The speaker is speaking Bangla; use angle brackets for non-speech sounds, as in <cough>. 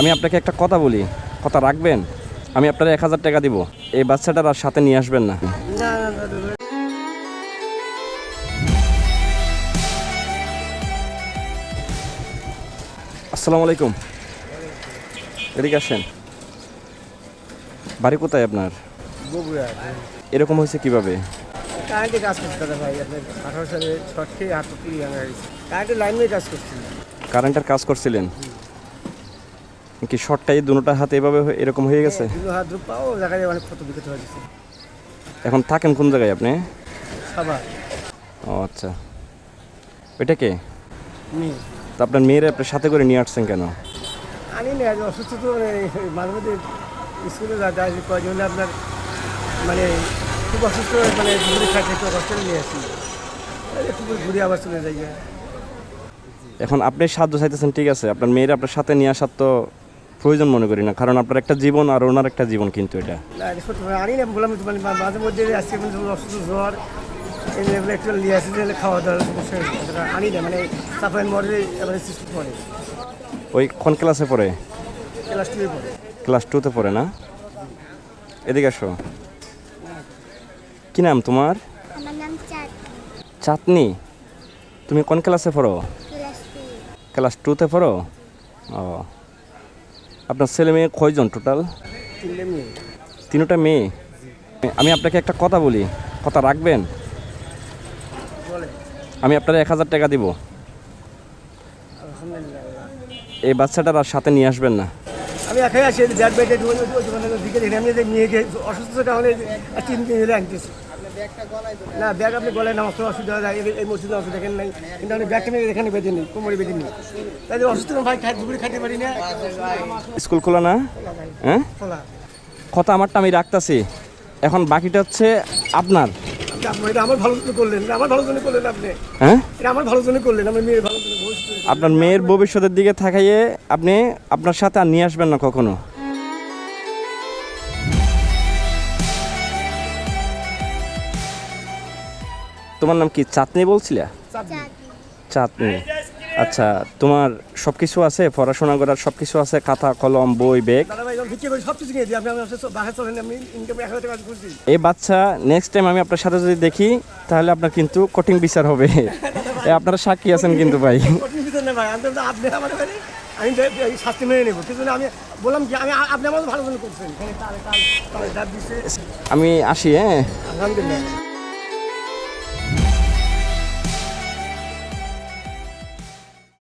আমি আপনাকে একটা কথা বলি। কথা রাখবেন? আমি আপনার এক হাজার টাকা দিব। এই বাচ্চাটার আর সাথে নিয়ে আসবেন না। আসসালামু আলাইকুম। এদিকে আসেন। বাড়ি কোথায় আপনার? এরকম হয়েছে কীভাবে? কারেন্টে কাজ করছে ভাই? আঠারো সালে ছট খেয়ে হাত তুলি ভাঙা গেছে। কারেন্টের লাইন নিয়ে কাজ করছি কারেন্টের কাজ করছিলেন? কি শর্টটাই দুটোটা হাতে এভাবে এরকম হয়ে গেছে? দুটো হয়ে গেছে। এখন থাকেন কোন জায়গায় আপনি? ও আচ্ছা। ওইটা কে? তা আপনার মেয়েরা আপনার সাথে করে নিয়ে আসছেন কেন? আনি না অসুস্থ তো মানে মাঝে মধ্যে স্কুলে যা যায় কয়েকজন হলে আপনার মানে খুব অসুস্থ মানে ঘুরে খাচ্ছে একটু হস্টেলে নিয়ে আসি। একটু ঘুরে আবার চলে যাই। এখন আপনি সাহায্য চাইতেছেন ঠিক আছে। আপনার মেয়েরা আপনার সাথে নিয়ে আসার তো প্রয়োজন মনে করি না কারণ আপনার একটা জীবন আর ওনার একটা জীবন কিন্তু এটা। আনি না বললাম মাঝে মধ্যে আজকে যখন অসুস্থ জ্বর একটু নিয়ে আসি খাওয়া দাওয়ার সমস্যা যায়। এটা আনি না মানে সৃষ্টি করে। ওই কোন ক্লাসে পড়ে? ক্লাস টুয়ে পড়ে। ক্লাস টুতে পড়ে না? এদিকে আসো। কি নাম তোমার? আমার নাম চাঁদ চাঁদনি? তুমি কোন ক্লাসে পড়ো? Class two. ক্লাস টুতে পড়ো? ও। আপনার ছেলে মেয়ে কয়জন টোটাল তিনটে মেয়ে। আমি আপনাকে একটা কথা বলি। কথা রাখবেন? আমি আপনার এক হাজার টাকা দিব। এই বাচ্চাটার আর সাথে নিয়ে আসবেন না। আমি একাই আসি ব্যাগ ব্যাগে দোকানের দিকে দেখি আমি মেয়েকে অসুস্থতা হলে তিন দিন ধরে আনতেছি। না ব্যাগ আপনি গলায় নামাজ পড়ার অসুবিধা হয় এই- এই মসজিদে অসুবিধা দেখেন নাই। কিন্তু আমি ব্যাগটা এখানে বেঁধে নিই কোমরে বেঁধে নিই। তাই অসুস্থ ভাই খাই দুপুরে খাইতে পারি না। স্কুল খোলা না? হ্যাঁ? খোলা কথা আমারটা আমি রাখতাছি। এখন বাকিটা হচ্ছে আপনার। আপনি এটা আমার ভালো জন্য করলেন আমার ভালো জন্য করলেন আপনি। হ্যাঁ? এটা আমার ভালো জন্য করলেন আমার মেয়ের ভালো জন্য আপনার মেয়ের ভবিষ্যতের দিকে থাকাইয়ে আপনি আপনার সাথে আর নিয়ে আসবেন না কখনো। তোমার নাম কি চাঁদনি বলছিলা? চাঁদ চাঁদনি। আচ্ছা তোমার সব কিছু আছে? পড়াশোনা করার সব কিছু আছে? খাতা কলম বই ব্যাগ? এই বাচ্চা নেক্সট টাইম আমি আপনার সাথে যদি দেখি তাহলে আপনার কিন্তু কঠিন বিচার হবে। <laughs> আপনারা সাক্ষী আছেন কিন্তু ভাই। আমি শাস্তি মেনে নেব। কিন্তু আমি বললাম কি আমি আপনি আমার ভালো করছেন। আমি আসি হ্যাঁ? আলহামদুলিল্লাহ।